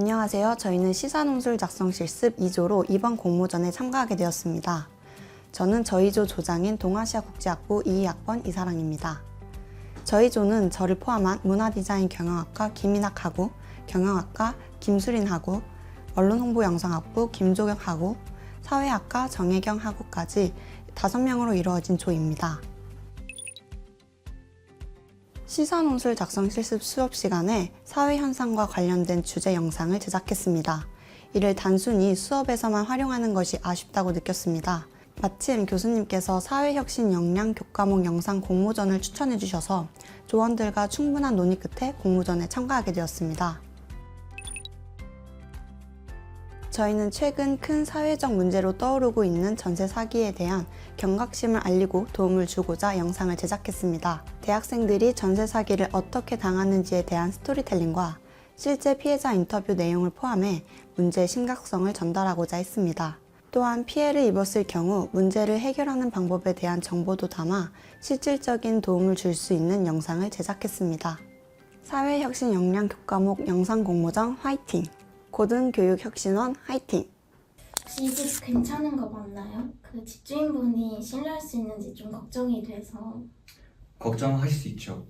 안녕하세요. 저희는 시사논술 작성 실습 2조로 이번 공모전에 참가하게 되었습니다. 저는 저희 조 조장인 동아시아 국제학부 2학번 이사랑입니다. 저희 조는 저를 포함한 문화디자인 경영학과 김인학하고 경영학과 김수린하고 언론홍보영상학부 김조경하고 사회학과 정혜경하고까지 5명으로 이루어진 조입니다. 시사논술 작성 실습 수업 시간에 사회 현상과 관련된 주제 영상을 제작했습니다. 이를 단순히 수업에서만 활용하는 것이 아쉽다고 느꼈습니다. 마침 교수님께서 사회혁신 역량 교과목 영상 공모전을 추천해 주셔서 조원들과 충분한 논의 끝에 공모전에 참가하게 되었습니다. 저희는 최근 큰 사회적 문제로 떠오르고 있는 전세 사기에 대한 경각심을 알리고 도움을 주고자 영상을 제작했습니다. 대학생들이 전세 사기를 어떻게 당하는지에 대한 스토리텔링과 실제 피해자 인터뷰 내용을 포함해 문제의 심각성을 전달하고자 했습니다. 또한 피해를 입었을 경우 문제를 해결하는 방법에 대한 정보도 담아 실질적인 도움을 줄 수 있는 영상을 제작했습니다. 사회혁신 역량 교과목 영상 공모전 화이팅! 고등교육혁신원 화이팅! 혹시 이집 괜찮은 거 맞나요? 그 집주인분이 신뢰할 수 있는지 좀 걱정이 돼서 걱정하실 수 있죠.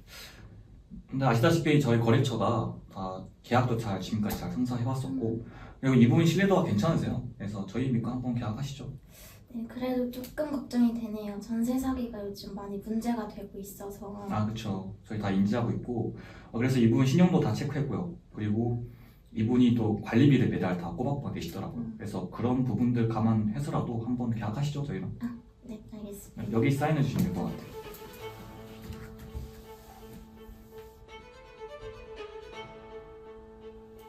근데 아시다시피 저희 거래처가 다 계약도 잘 지금까지 잘 성사해왔었고 그리고 이분 신뢰도가 괜찮으세요. 그래서 저희 믿고 한번 계약하시죠. 네, 그래도 조금 걱정이 되네요. 전세 사기가 요즘 많이 문제가 되고 있어서 아 그렇죠. 저희 다 인지하고 있고 어, 그래서 이분 신용도 다 체크했고요. 그리고 이분이 또 관리비를 매달 다 꼬박꼬박 내시더라고요. 그래서 그런 부분들 감안해서라도 한번 계약하시죠 저희랑. 네 알겠습니다. 여기 사인해 주시면 될 것 같아요.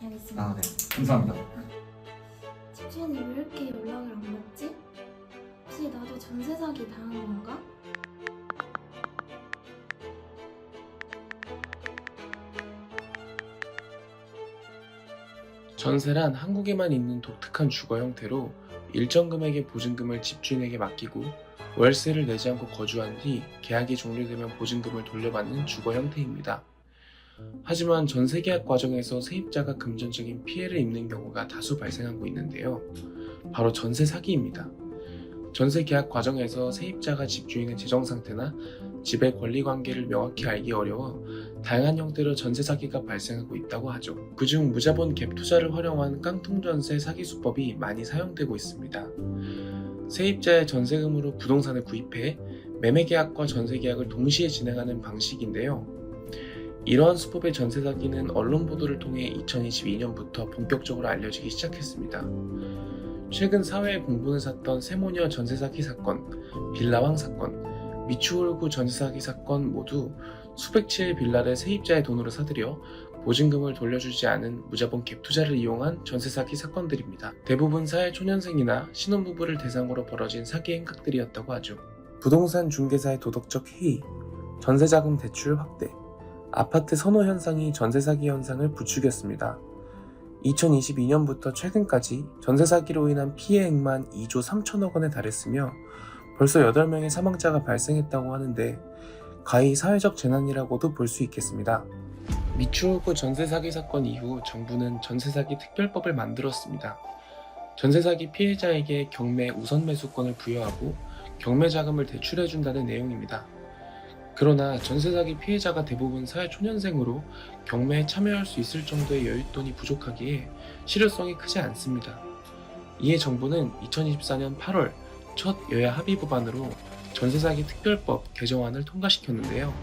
여기 있습니다. 아 네. 감사합니다. 집주인이 왜 이렇게 연락을 안 받지? 혹시 나도 전세 사기 당한 건가? 전세란 한국에만 있는 독특한 주거 형태로 일정 금액의 보증금을 집주인에게 맡기고 월세를 내지 않고 거주한 뒤 계약이 종료되면 보증금을 돌려받는 주거 형태입니다. 하지만 전세 계약 과정에서 세입자가 금전적인 피해를 입는 경우가 다수 발생하고 있는데요. 바로 전세 사기입니다. 전세 계약 과정에서 세입자가 집주인의 재정 상태나 집의 권리 관계를 명확히 알기 어려워 다양한 형태로 전세 사기가 발생하고 있다고 하죠. 그중 무자본 갭 투자를 활용한 깡통 전세 사기 수법이 많이 사용되고 있습니다. 세입자의 전세금으로 부동산을 구입해 매매 계약과 전세 계약을 동시에 진행하는 방식인데요. 이러한 수법의 전세 사기는 언론 보도를 통해 2022년부터 본격적으로 알려지기 시작했습니다. 최근 사회에 공분을 샀던 세모녀 전세 사기 사건, 빌라왕 사건, 미추홀구 전세 사기 사건 모두 수백 채의 빌라를 세입자의 돈으로 사들여 보증금을 돌려주지 않은 무자본 갭 투자를 이용한 전세 사기 사건들입니다. 대부분 사회 초년생이나 신혼부부를 대상으로 벌어진 사기 행각들이었다고 하죠. 부동산 중개사의 도덕적 해이, 전세자금 대출 확대, 아파트 선호 현상이 전세 사기 현상을 부추겼습니다. 2022년부터 최근까지 전세 사기로 인한 피해액만 2조 3천억 원에 달했으며 벌써 8명의 사망자가 발생했다고 하는데 가히 사회적 재난이라고도 볼 수 있겠습니다. 미추홀구 전세 사기 사건 이후 정부는 전세 사기 특별법을 만들었습니다. 전세 사기 피해자에게 경매 우선 매수권을 부여하고 경매 자금을 대출해 준다는 내용입니다. 그러나 전세 사기 피해자가 대부분 사회 초년생으로 경매에 참여할 수 있을 정도의 여윳돈이 부족하기에 실효성이 크지 않습니다. 이에 정부는 2024년 8월 첫 여야 합의 법안으로 전세 사기 특별법 개정안을 통과시켰는데요.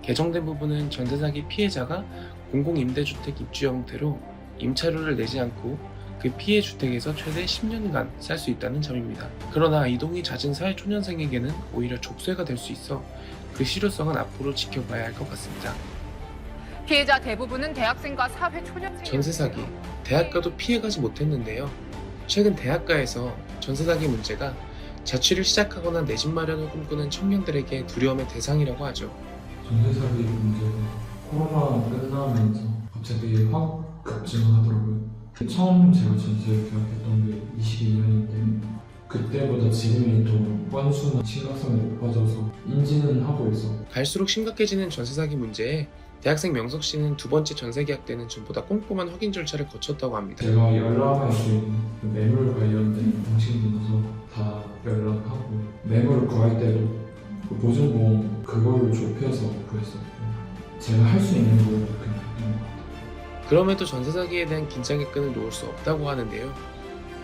개정된 부분은 전세 사기 피해자가 공공임대주택 입주 형태로 임차료를 내지 않고 그 피해 주택에서 최대 10년간 살 수 있다는 점입니다. 그러나 이동이 잦은 사회 초년생에게는 오히려 족쇄가 될 수 있어 그 실효성은 앞으로 지켜봐야 할 것 같습니다. 피해자 대부분은 대학생과 사회 초년생. 전세 사기, 대학가도 피해가지 못했는데요. 최근 대학가에서 전세 사기 문제가 자취를 시작하거나 내 집 마련을 꿈꾸는 청년들에게 두려움의 대상이라고 하죠. 전세 사기 문제가 코로나 끝나면서 갑자기 확 급증하더라고요. 처음 제가 전세 계약했던 게 22년인데 그때보다 지금이 더 건수나 심각성이 높아져서 인지는 하고 있어. 갈수록 심각해지는 전세 사기 문제에 대학생 명석 씨는 두 번째 전세 계약 때는 전보다 꼼꼼한 확인 절차를 거쳤다고 합니다. 제가 연락할 수 있는 그 매물 관련된 방식이라서 다 연락하고 매물을 구할 때도 그 보증보험 그걸로 좁혀서 구했었고 제가 할 수 있는 걸 그냥 했던 것 같아요. 그럼에도 전세 사기에 대한 긴장의 끈을 놓을 수 없다고 하는데요.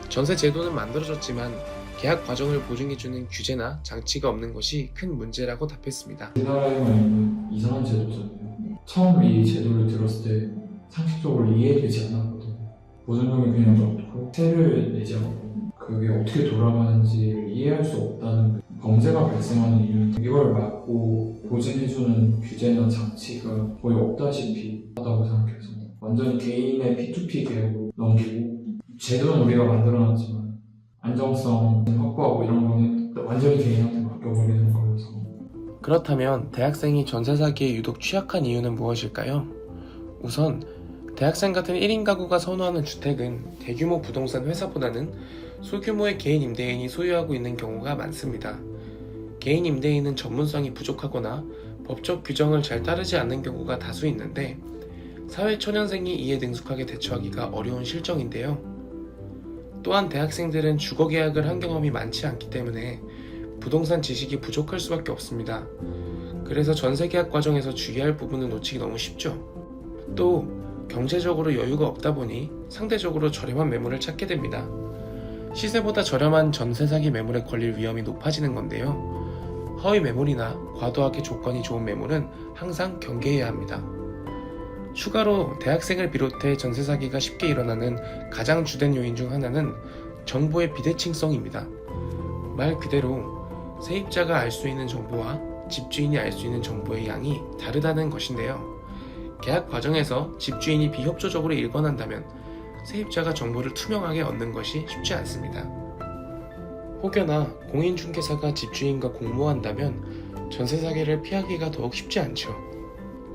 전세 제도는 만들어졌지만 계약 과정을 보증해주는 규제나 장치가 없는 것이 큰 문제라고 답했습니다. 우리나라에만 이상한 제도잖아요. 처음 이 제도를 들었을 때 상식적으로 이해되지 않았거든요. 보증금을 그냥 넣고 세를 내지 않고 그게 어떻게 돌아가는지를 이해할 수 없다는 범죄가 발생하는 이유는 이걸 막고 보증해주는 규제나 장치가 거의 없다시피 하다고 생각해서 완전히 개인의 P2P 계약으로 넘기고 제도는 우리가 만들어놨지만 안정성 확보하고 이런 거는 완전히 개인한테 맡겨버리는 거여서 그렇다면 대학생이 전세 사기에 유독 취약한 이유는 무엇일까요? 우선 대학생 같은 1인 가구가 선호하는 주택은 대규모 부동산 회사보다는 소규모의 개인 임대인이 소유하고 있는 경우가 많습니다. 개인 임대인은 전문성이 부족하거나 법적 규정을 잘 따르지 않는 경우가 다수 있는데 사회 초년생이 이에 능숙하게 대처하기가 어려운 실정인데요. 또한 대학생들은 주거 계약을 한 경험이 많지 않기 때문에 부동산 지식이 부족할 수밖에 없습니다. 그래서 전세 계약 과정에서 주의할 부분을 놓치기 너무 쉽죠. 또 경제적으로 여유가 없다 보니 상대적으로 저렴한 매물을 찾게 됩니다. 시세보다 저렴한 전세 사기 매물에 걸릴 위험이 높아지는 건데요. 허위 매물이나 과도하게 조건이 좋은 매물은 항상 경계해야 합니다. 추가로 대학생을 비롯해 전세 사기가 쉽게 일어나는 가장 주된 요인 중 하나는 정보의 비대칭성입니다. 말 그대로 세입자가 알 수 있는 정보와 집주인이 알 수 있는 정보의 양이 다르다는 것인데요. 계약 과정에서 집주인이 비협조적으로 일관한다면 세입자가 정보를 투명하게 얻는 것이 쉽지 않습니다. 혹여나 공인중개사가 집주인과 공모한다면 전세 사기를 피하기가 더욱 쉽지 않죠.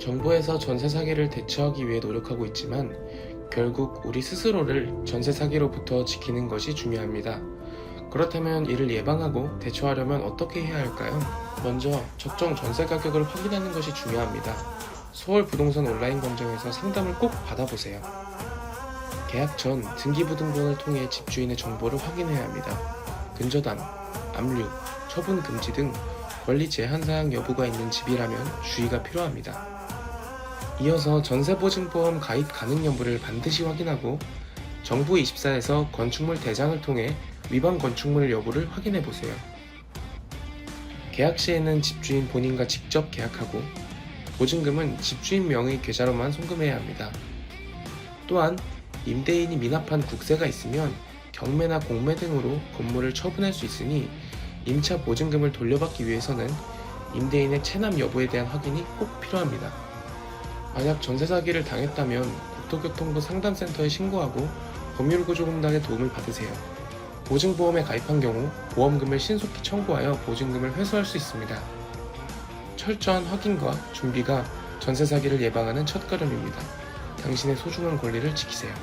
정부에서 전세 사기를 대처하기 위해 노력하고 있지만 결국 우리 스스로를 전세 사기로부터 지키는 것이 중요합니다. 그렇다면 이를 예방하고 대처하려면 어떻게 해야 할까요? 먼저 적정 전세 가격을 확인하는 것이 중요합니다. 서울 부동산 온라인 검정에서 상담을 꼭 받아보세요. 계약 전 등기부등본을 통해 집주인의 정보를 확인해야 합니다. 근저당, 압류, 처분 금지 등 권리 제한 사항 여부가 있는 집이라면 주의가 필요합니다. 이어서 전세보증보험 가입 가능 여부를 반드시 확인하고 정부 24에서 건축물 대장을 통해 위반 건축물 여부를 확인해 보세요. 계약 시에는 집주인 본인과 직접 계약하고 보증금은 집주인 명의 계좌로만 송금해야 합니다. 또한 임대인이 미납한 국세가 있으면 경매나 공매 등으로 건물을 처분할 수 있으니 임차 보증금을 돌려받기 위해서는 임대인의 체납 여부에 대한 확인이 꼭 필요합니다. 만약 전세 사기를 당했다면 국토교통부 상담센터에 신고하고 법률구조공단의 도움을 받으세요. 보증보험에 가입한 경우 보험금을 신속히 청구하여 보증금을 회수할 수 있습니다. 철저한 확인과 준비가 전세 사기를 예방하는 첫걸음입니다. 당신의 소중한 권리를 지키세요.